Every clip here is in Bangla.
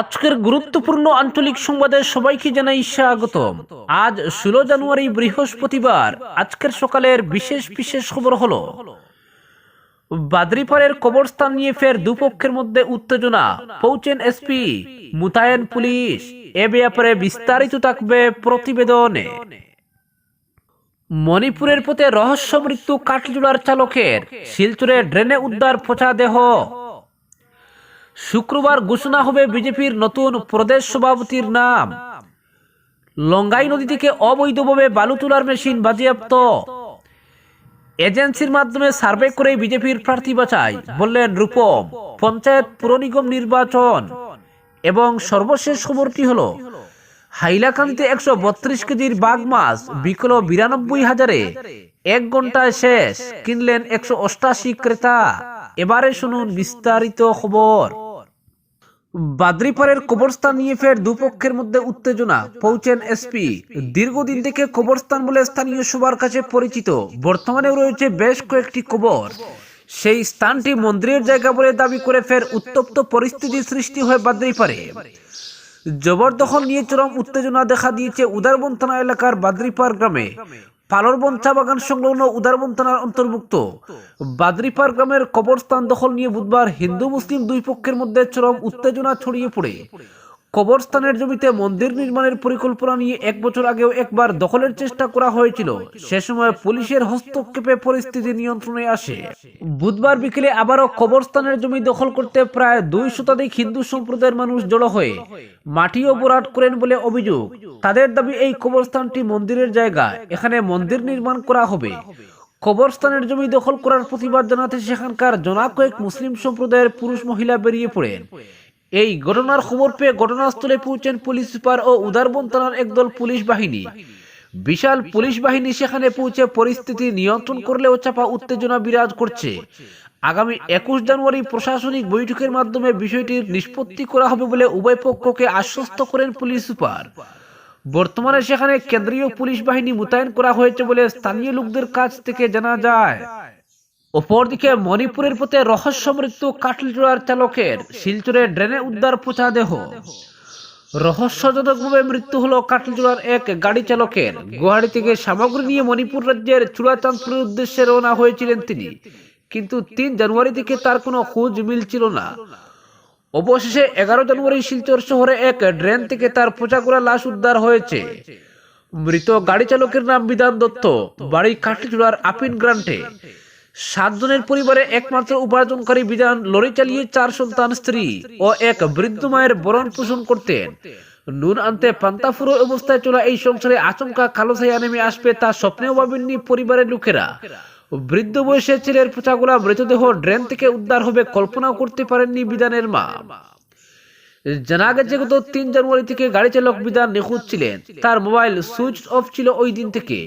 আজকের গুরুত্বপূর্ণ আঞ্চলিক সংবাদে সবাইকে জানাই স্বাগত আজ ষোলো জানুয়ারি বৃহস্পতিবার, আজকের সকালের বিশেষ বিশেষ খবর হলো, বাদরিপাড়ের কবরস্থান নিয়ে ফের দুপক্ষের মধ্যে উত্তেজনা। পৌঁছেন এসপি, মুতায়েন পুলিশ। এ ব্যাপারে বিস্তারিত থাকবে প্রতিবেদনে। মণিপুরের পথে রহস্য মৃত্যু কাঠজোড়ার চালকের, শিলচুরে ড্রেনে উদ্ধার পচা দেহ। শুক্রবার ঘোষণা হবে বিজেপির নতুন প্রদেশ সভাপতির নাম। লঙ্গাই নদী থেকে অবৈধভাবে বালু তোলার মেশিন বাজেয়াপ্ত। এজেন্সির মাধ্যমে সার্ভে করে বিজেপির প্রার্থী বাছাই, বললেন রূপম, পঞ্চায়েত পুর নিগম নির্বাচন। এবং সর্বশেষ খবরটি হলো, হাইলাকান্দিতে একশো বত্রিশ কেজির বাঘ মাছ বিকল বিরানব্বই হাজারে এক ঘন্টায় শেষ। কিনলেন একশো অষ্টাশি ক্রেতা। এবারে শুনুন বিস্তারিত খবর। বাদ্রিপাড়ের কবরস্থান নিয়ে ফের দুপক্ষের মধ্যে উত্তেজনা, পৌঁছেন এসপি। দীর্ঘদিন থেকে কবরস্থান বলে স্থানীয় সবার কাছে পরিচিত, বর্তমানেও রয়েছে বেশ কয়েকটি কবর। সেই স্থানটি মন্দিরের জায়গা বলে দাবি করে ফের উত্তপ্ত পরিস্থিতি সৃষ্টি হয় বাদ্রিপাড়ে। জবরদখল নিয়ে চরম উত্তেজনা দেখা দিয়েছে উদারবন থানা এলাকার বাদ্রিপাড় গ্রামে। পালরবন চা বাগান সংলগ্ন উদারবন থানার অন্তর্ভুক্ত। বাদরিপার গ্রামের কবরস্থান দখল নিয়ে বুধবার হিন্দু মুসলিম দুই পক্ষের মধ্যে চরম উত্তেজনা ছড়িয়ে পড়ে। কবরস্থানের জমিতে মন্দির নির্মাণের পরিকল্পনা নিয়ে এক বছর আগেও একবার দখলের চেষ্টা করা হয়েছিল। সে সময় পুলিশের হস্তক্ষেপে পরিস্থিতি নিয়ন্ত্রণে আসে। বুধবার বিকেলে আবারও কবরস্থানের জমি দখল করতে প্রায় দুই শতাধিক হিন্দু সম্প্রদায়ের মানুষ জড়ো হয়ে মাটিও বোরাট করেন বলে অভিযোগ। তাদের দাবি, এই কবরস্থানটি মন্দিরের জায়গা, এখানে মন্দির নির্মাণ করা হবে। কবরস্থানের জমি দখল করার প্রতিবাদ জানাতে সেখানকার জনা কয়েক মুসলিম সম্প্রদায়ের পুরুষ মহিলা বেরিয়ে পড়েন। এই ঘটনার খবর পেয়ে ঘটনাস্থলে পৌঁছেন পুলিশ সুপার ও উদারবন থানার একদল পুলিশ বাহিনী। বিশাল পুলিশ বাহিনী সেখানে পৌঁছে পরিস্থিতি নিয়ন্ত্রণ করলেও চাপা উত্তেজনা বিরাজ করছে। আগামী একুশ জানুয়ারি প্রশাসনিক বৈঠকের মাধ্যমে বিষয়টির নিষ্পত্তি করা হবে বলে উভয় পক্ষকে আশ্বস্ত করেন পুলিশ সুপার। বর্তমানে সেখানে কেন্দ্রীয় পুলিশ বাহিনী মোতায়েন করা হয়েছে বলে স্থানীয় লোকদের কাছ থেকে জানা যায়। অপরদিকে মণিপুরের পথে রহস্য মৃত্যু কাটলচূড়ার চালকের শিলচরে ড্রেনে উদ্ধার পচা দেহ। রহস্যজনকভাবে মৃত্যু হলো কাটলচূড়ার এক গাড়ি চালকের। গুয়াহাটি থেকে সামগ্রী নিয়ে মণিপুর রাজ্যের চূড়াচাঁদপুরের উদ্দেশ্যে রওনা হয়েছিলেন তিনি। কিন্তু তিন জানুয়ারি থেকে তার কোনো খোঁজ মিলছিল না। অবশেষে এগারো জানুয়ারি শিলচর শহরে এক ড্রেন থেকে তার পচাগোড়া লাশ উদ্ধার হয়েছে। মৃত গাড়ি চালকের নাম বিধান দত্ত। বাড়ি কাঠচূড়ার আপিন গ্রান্টে। সাতজনের পরিবারে একমাত্র উপার্জনকারী বিধান, লরি চালিয়ে চার সন্তান স্ত্রী ও এক বৃদ্ধ মায়ের বরণ পোষণ করতেন। নুন আনতে পান্তাফুরো অবস্থায় চলা এই সংসারে আচমকা কালো ছায়া নেমে আসবে তা স্বপ্নেও ভাবেননি পরিবারের লোকেরা। বৃদ্ধ বয়সের ছেলের পোচাগুলা মৃতদেহ ড্রেন থেকে উদ্ধার হবে কল্পনাও করতে পারেননি বিধানের মা। জানা গেছে, গত তিন জানুয়ারি থেকে গাড়ি চালক বিধান নিখোঁজ ছিলেন। তার মোবাইল সুইচ অফ ছিল ওই দিন থেকে।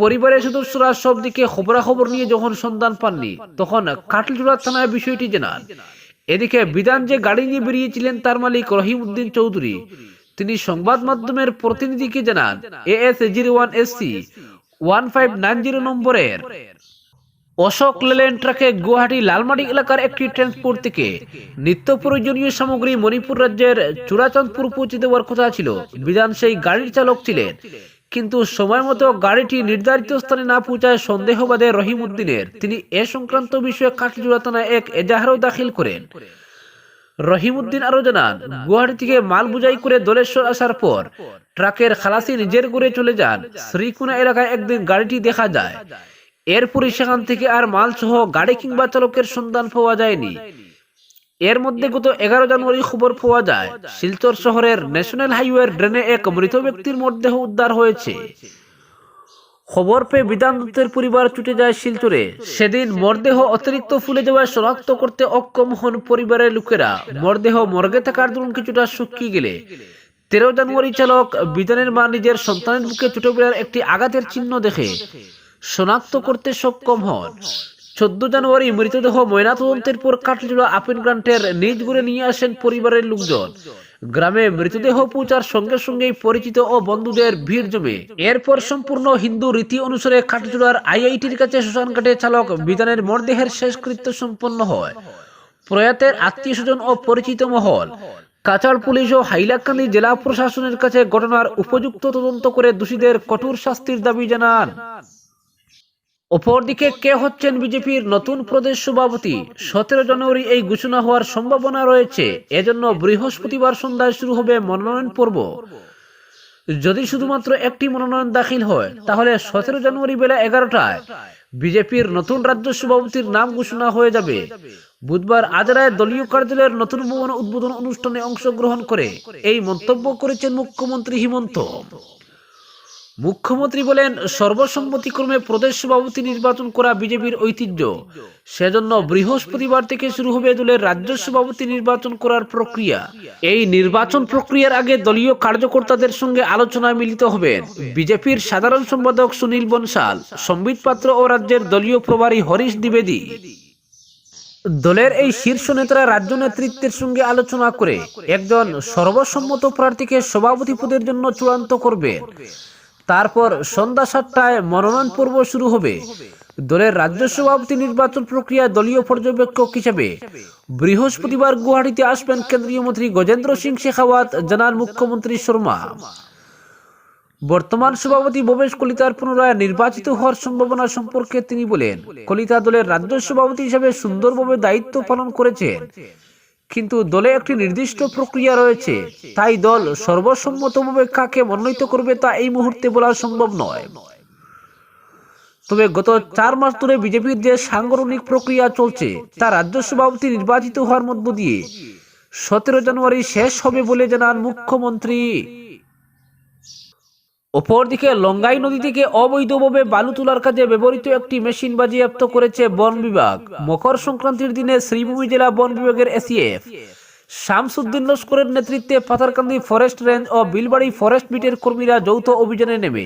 পরিবারের সদস্যরা সব দিকে খবরাখবর নিয়ে যখন সন্ধান পাননি, তখন কাটলচূড়া থানায় বিষয়টি জানান। এদিকে বিধান যে গাড়ি নিয়ে বেরিয়েছিলেন তার মালিক রহিম উদ্দিন চৌধুরী, তিনি সংবাদ মাধ্যমের প্রতিনিধিকে জানান A S zero one S C one five nine zero নম্বরের। অশোক লেলেন ট্রাকে গুয়াহাটি লালমাটি এলাকার একটি ট্রান্সপোর্ট থেকে নিত্য প্রয়োজনীয় সামগ্রী মণিপুর রাজ্যের চূড়াচাঁদপুর পৌঁছে দেওয়ার কথা ছিল। বিধান সেই গাড়ির চালক ছিলেন। কিন্তু সময় মতো গাড়িটি নির্ধারিত স্থানে না পৌঁছায় সন্দেহবাদে রহিম উদ্দিনের তিনি এ সংক্রান্ত বিষয়ে কাঠজোড়া থানায় এক এজাহারও দাখিল করেন। রহিম উদ্দিন আরও জানান গুয়াহাটি থেকে মাল বুঝাই করে দলেশ্বর আসার পর ট্রাকের খালাসি নিজের ঘুরে চলে যান। শ্রীকুনা এলাকায় একদিন গাড়িটি দেখা যায়। এরপরে সেখান থেকে আর মাল সহ গাড়ি কিংবা চালকের সন্ধান পাওয়া যায়নি। এর মধ্যে গত এগারো জানুয়ারি খবর পাওয়া যায়, শিলচর শহরের ন্যাশনাল হাইওয়ের ড্রেনে এক মৃত ব্যক্তির মরদেহ উদ্ধার হয়েছে। খবর পেয়ে বিধান দত্তের পরিবার ছুটে যায় শিলচরে। সেদিন মরদেহ অতিরিক্ত ফুলে যাওয়ায় শনাক্ত করতে অক্ষম হন পরিবারের লোকেরা। মরদেহ মর্গে থাকার দরুন কিছুটা শুকিয়ে গেলে। তেরো জানুয়ারি চালক বিধানের মা নিজের সন্তানের বুকে ছোট বেড়ার একটি আঘাতের চিহ্ন দেখে শনাক্ত করতে সক্ষম হন। চোদ্দ জানুয়ারি মৃতদেহ ময়নাতদন্তের পর কাটলিজোড়া আপিন গ্রান্টের নিজ ঘুরে নিয়ে আসেন পরিবারের লোকজন। গ্রামে মৃতদেহ পৌঁছার সঙ্গে সঙ্গেই পরিচিত ও বন্ধুদের ভিড় জমে। এরপর সম্পূর্ণ হিন্দু রীতি অনুসারে কাঠজোড়ার আইআইটির কাছে শ্মশানঘাটে চালক বিধানের মরদেহের শেষকৃত্য সম্পন্ন হয়। প্রয়াতের আত্মীয় স্বজন ও পরিচিত মহল কাছাড় পুলিশ ও হাইলাকান্দি জেলা প্রশাসনের কাছে ঘটনার উপযুক্ত তদন্ত করে দোষীদের কঠোর শাস্তির দাবি জানান। অপরদিকে কে হচ্ছেন বিজেপির নতুন প্রদেশ সভাপতি? সতেরো জানুয়ারি এই ঘোষণা হওয়ার সম্ভাবনা রয়েছে। এজন্য বৃহস্পতিবার সন্ধ্যায় শুরু হবে মনোনয়ন পর্ব। যদি শুধুমাত্র একটি মনোনয়ন দাখিল হয়, তাহলে সতেরো জানুয়ারি বেলা এগারোটায় বিজেপির নতুন রাজ্য সভাপতির নাম ঘোষণা হয়ে যাবে। বুধবার আজরায় দলীয় কার্যালয়ের নতুন ভবন উদ্বোধন অনুষ্ঠানে অংশগ্রহণ করে এই মন্তব্য করেছেন মুখ্যমন্ত্রী হিমন্ত। মুখ্যমন্ত্রী বলেন, সর্বসম্মতিক্রমে প্রদেশ সভাপতি নির্বাচন করা বিজেপির ঐতিহ্য। সেজন্য বৃহস্পতিবার থেকে শুরু হবে দলের রাজ্য সভাপতি নির্বাচন করার প্রক্রিয়া। এই নির্বাচন প্রক্রিয়ার আগে দলীয় কার্যকর্তাদের সঙ্গে আলোচনায় মিলিত হবেন বিজেপির সাধারণ সম্পাদক সুনীল বনসাল সম্বিত পাত্র ও রাজ্যের দলীয় প্রভারী হরিশ দ্বিবেদী। দলের এই শীর্ষ নেতারা রাজ্য নেতৃত্বের সঙ্গে আলোচনা করে একজন সর্বসম্মত প্রার্থীকে সভাপতি পদের জন্য চূড়ান্ত করবেন। তারপর সন্ধ্যা সাতটায় মনোনয়ন পর্ব শুরু হবে। দলের রাজ্য সভাপতি নির্বাচন প্রক্রিয়া দলীয় পর্যবেক্ষক হিসেবে বৃহস্পতিবার গুয়াহাটিতে আসবেন কেন্দ্রীয় মন্ত্রী গজেন্দ্র সিং শেখাওয়াত, জানান মুখ্যমন্ত্রী শর্মা। বর্তমান সভাপতি ভবেশ কলিতার পুনরায় নির্বাচিত হওয়ার সম্ভাবনা সম্পর্কে তিনি বলেন, কলিতা দলের রাজ্য সভাপতি হিসেবে সুন্দরভাবে দায়িত্ব পালন করেছেন। কিন্তু দলে একটি নির্দিষ্ট প্রক্রিয়া রয়েছে। তাই দল সর্বসম্মতভাবে কাকে মনোনীত করবে তা এই মুহূর্তে বলা সম্ভব নয়। তবে গত চার মাস ধরে বিজেপির যে সাংগঠনিক প্রক্রিয়া চলছে, তা রাজ্য সভাপতি নির্বাচিত হওয়ার মধ্য দিয়ে সতেরো জানুয়ারি শেষ হবে বলে জানান মুখ্যমন্ত্রী। অপরদিকে লঙ্গাই নদী থেকে অবৈধভাবে বালু তোলার কাজে ব্যবহৃত একটি মেশিন বাজেয়াপ্ত করেছে বন বিভাগ। মকর সংক্রান্তির দিনে শ্রীভূমি জেলা বন বিভাগের এসিএফ। শামসুদ্দিন লস্করের নেতৃত্বে পাথারকান্দি ফরেস্ট রেঞ্জ ও বিলবাড়ি ফরেস্ট বিটের কর্মীরা যৌথ অভিযানে নেমে।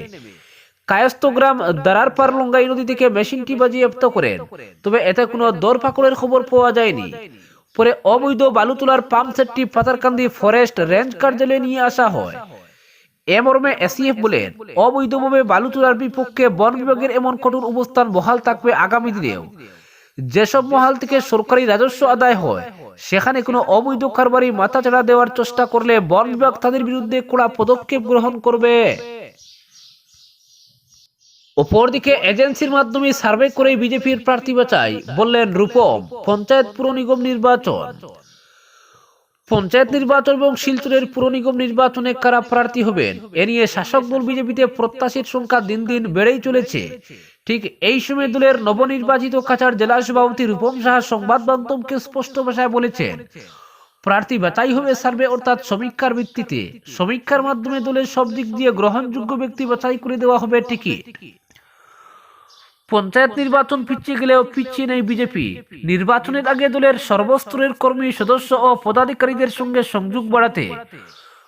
কায়স্তগ্রাম দারারপার লঙ্গাই নদী থেকে মেশিনটি বাজেয়াপ্ত করেন। তবে এতে কোনো দর ফাকড়ের খবর পাওয়া যায়নি। পরে অবৈধ বালু তোলার পাম্প সেটটি পাথারকান্দি ফরেস্ট রেঞ্জ কার্যালয়ে নিয়ে আসা হয়। এ মর্মে এসিএফ বলেন অবৈধভাবে বালু তোলার বিপক্ষে বন বিভাগের এমন কঠোর অবস্থান বহাল থাকবে আগামী দিনেও। যেসব মহাল থেকে সরকারি রাজস্ব আদায় হয়, সেখানে কোনো অবৈধ কারবারি মাথাচাড়া দেওয়ার চেষ্টা করলে বন বিভাগ তাদের বিরুদ্ধে কড়া পদক্ষেপ গ্রহণ করবে। অপরদিকে এজেন্সির মাধ্যমে সার্ভে করে বিজেপির প্রার্থী বাছাই বললেন, রূপম, পঞ্চায়েত পুর নিগম নির্বাচন। পঞ্চায়েত নির্বাচন এবং শিলচরের পুর নিগম নির্বাচনে কারা প্রার্থী হবেন? এ নিয়ে শাসক দল বিজেপিতে প্রত্যাশীর সংখ্যা দিন দিন বেড়েই চলেছে। ঠিক এই সময় দলের নবনির্বাচিত কাছাড় জেলা সভাপতি রূপম সাহা সংবাদ মাধ্যমকে স্পষ্ট ভাষায় বলেছেন, প্রার্থী বাছাই হবে সার্ভে অর্থাৎ সমীক্ষার ভিত্তিতে। সমীক্ষার মাধ্যমে দলের সব দিক দিয়ে গ্রহণযোগ্য ব্যক্তি বাছাই করে দেওয়া হবে টিকিট পঞ্চায়েত নির্বাচন পিছিয়ে গেলেও পিছিয়ে নেই বিজেপি। নির্বাচনের আগে দলের সর্বস্তরের কর্মী সদস্য ও পদাধিকারীদের সঙ্গে সংযোগ বাড়াতে।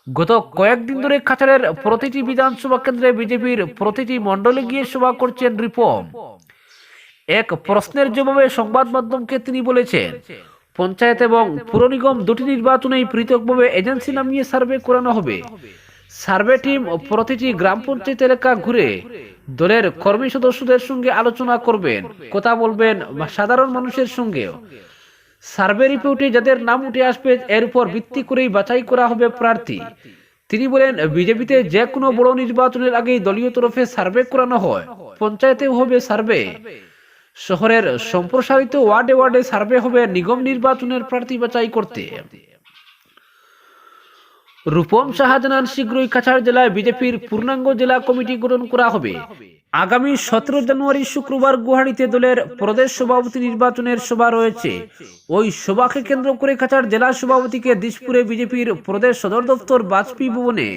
গত কয়েকদিন ধরে কাছাড়ের প্রতিটি বিধানসভা কেন্দ্রে বিজেপির প্রতিটি মণ্ডলে গিয়ে সভা করছেন রিপম। এক প্রশ্নের জবাবে সংবাদ মাধ্যমকে তিনি বলেছেন পঞ্চায়েত এবং পুর নিগম দুটি নির্বাচনেই পৃথকভাবে এজেন্সি নামিয়ে সার্ভে করানো হবে। সার্ভে টিম প্রতিটি গ্রাম পঞ্চায়েত এলাকা ঘুরে দলের কর্মী সদস্যদের সঙ্গে আলোচনা করবেন, কথা বলবেন সাধারণ মানুষের সঙ্গেও। সার্ভে রিপোর্টে যাদের নাম উঠে আসবে, এর উপর ভিত্তি করেই বাছাই করা হবে প্রার্থী। তিনি বলেন, বিজেপিতে যে কোনো বড় নির্বাচনের আগেই দলীয় তরফে সার্ভে করানো হয়। পঞ্চায়েতেও হবে সার্ভে। শহরের সম্প্রসারিত ওয়ার্ডে ওয়ার্ডে সার্ভে হবে নিগম নির্বাচনের প্রার্থী বাছাই করতে। রূপম সাহা জানান শীঘ্রই কাছাড় জেলায় বিজেপির পূর্ণাঙ্গ জেলা কমিটি গঠন করা হবে। আগামী সতেরো জানুয়ারি শুক্রবার গুয়াহাটিতে দলের প্রদেশ সভাপতি নির্বাচনের সভা রয়েছে। ওই সভাকে কেন্দ্র করে কাছাড় জেলা সভাপতিকে দিশপুরে বিজেপির প্রদেশ সদর দপ্তর বাজপেয়ী ভবনে।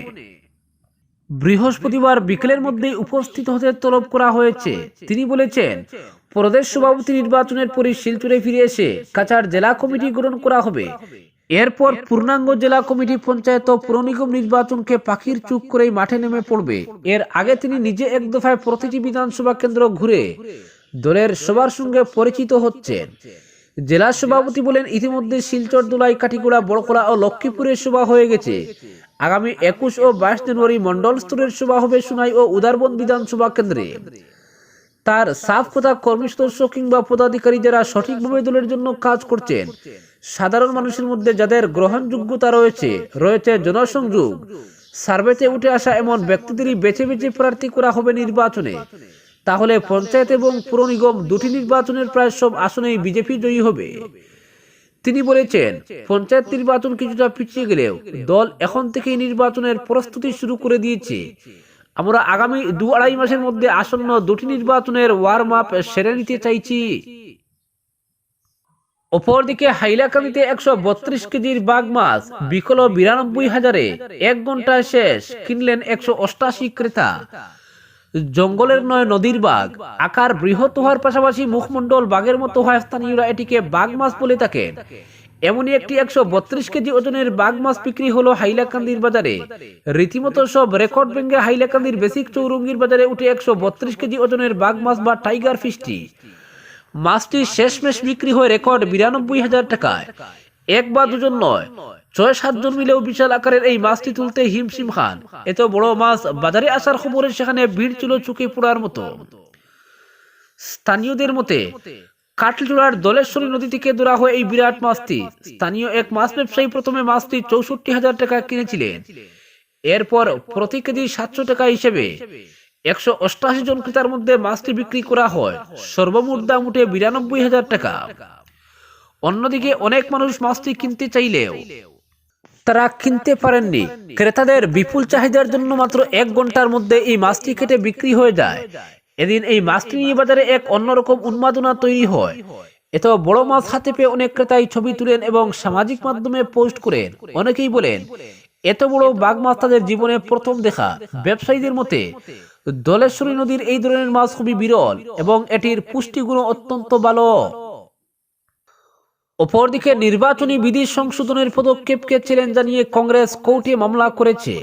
বৃহস্পতিবার বিকেলের মধ্যে উপস্থিত হতে তলব করা হয়েছে। তিনি বলেছেন, প্রদেশ সভাপতি নির্বাচনের পরে শিলচরে ফিরে এসে কাছাড় জেলা কমিটি গঠন করা হবে। এরপর পূর্ণাঙ্গ জেলা কমিটি পঞ্চায়েত ও পুর নিগম নির্বাচনকে পাখির চুপ করেই মাঠে নেমে পড়বে। এর আগে তিনি নিজে এক দফায় প্রতিটি বিধানসভা কেন্দ্র ঘুরে দলের সবার সঙ্গে পরিচিত হচ্ছেন। জেলা সভাপতি বলেন, ইতিমধ্যে শিলচর দোলাই কাঠিগোড়া, বড়কলা ও লক্ষ্মীপুরের সভা হয়ে গেছে। আগামী একুশ ও বাইশ জানুয়ারি মন্ডল স্তরের সভা হবে সুনাই ও উদারবন বিধানসভা কেন্দ্রে। তার সাফ কথা কর্মী কিংবা পদাধিকারী যারা সঠিকভাবে দলের জন্য কাজ করছেন। সাধারণ মানুষের মধ্যে যাদের গ্রহণযোগ্যতা রয়েছে রয়েছে জনসংযোগ। সার্ভেতে উঠে আসা এমন ব্যক্তিদেরই বেছে বেছে প্রার্থী করা হবে নির্বাচনে। তাহলে পঞ্চায়েত এবং পুর নিগম দুটি নির্বাচনের প্রায় সব আসনেই বিজেপি জয়ী হবে। তিনি বলেছেন, পঞ্চায়েত নির্বাচন কিছুটা পিছিয়ে গেলেও দল এখন থেকেই নির্বাচনের প্রস্তুতি শুরু করে দিয়েছে। আমরা আগামী দু আড়াই মাসের মধ্যে আসন্ন দুটি নির্বাচনের ওয়ার্ম আপ সেরে নিতে চাইছি। অপরদিকে হাইলাকান্দিতে একশো বত্রিশ কেজির বাঘ মাছ, বিকল বিরানব্বই হাজারে এক ঘন্টায় শেষ, কিনলেন একশো অষ্টাশি ক্রেতা। জঙ্গলের নয় নদীর বাঘ, আকার বৃহৎ হওয়ার পাশাপাশি মুখমণ্ডল বাঘের মতো হয়, স্থানীয়রা এটিকে বাঘ মাছ বলে থাকেন। এমনই একটি একশো বত্রিশ কেজি ওজনের বাঘ মাছ বিক্রি হলো হাইলাকান্দির বাজারে। রীতিমতো সব রেকর্ড ভেঙে হাইলাকান্দির বেসিক চৌরঙ্গির বাজারে উঠে একশো বত্রিশ কেজি ওজনের বাঘ মাছ বা টাইগার ফিশটি। মাছটি শেষমেশ বিক্রি হয় রেকর্ড বিরানব্বই হাজার টাকায়। এক বা দুজন নয়, ছয়, সাতজন মিলেও বিশাল আকারের এই মাছটি তুলতে হিমশিম খান। এত বড় মাছ বাজারে আসার খবরে সেখানে ভিড় ছিল চুকে পোড়ার মতো। স্থানীয়দের মতে কাটলজোড়ার দলেশ্বরী নদী থেকে ধরা হয় এই বিরাট মাছটি। স্থানীয় এক মাছ ব্যবসায়ী প্রথমে মাছটি চৌষট্টি হাজার টাকা কিনেছিলেন। এরপর প্রতি কেজি সাতশো টাকা হিসেবে একশো অষ্টাশি জন ক্রেতার মধ্যে মাছটি বিক্রি করা হয়। সর্বমোট দাম উঠে বিরানব্বই হাজার টাকা। অন্যদিকে অনেক মানুষ মাছটি কিনতে চাইলেও তারা কিনতে পারেননি। ক্রেতাদের বিপুল চাহিদার জন্য মাত্র এক ঘণ্টার মধ্যে এই মাছটি কেটে বিক্রি হয়ে যায়। এদিন এই মাছটি নিয়ে বাজারে এক অন্যরকম উন্মাদনা তৈরি হয়। এত বড় মাছ হাতে পেয়ে অনেক ক্রেতাই ছবি তুলেন এবং সামাজিক মাধ্যমে পোস্ট করেন। অনেকেই বলেন, এত বড় বাঘ মাছ তাদের জীবনে প্রথম দেখা। ব্যবসায়ীদের মতে, দলেশ্বরী নদীর এই ধরনের মাছ খুবই বিরল এবং এটির পুষ্টিগুণ অত্যন্ত ভালো। অপরদিকে নির্বাচনী বিধি সংশোধনের পদক্ষেপকে চ্যালেঞ্জ জানিয়ে কংগ্রেস কোর্টে মামলা করেছে।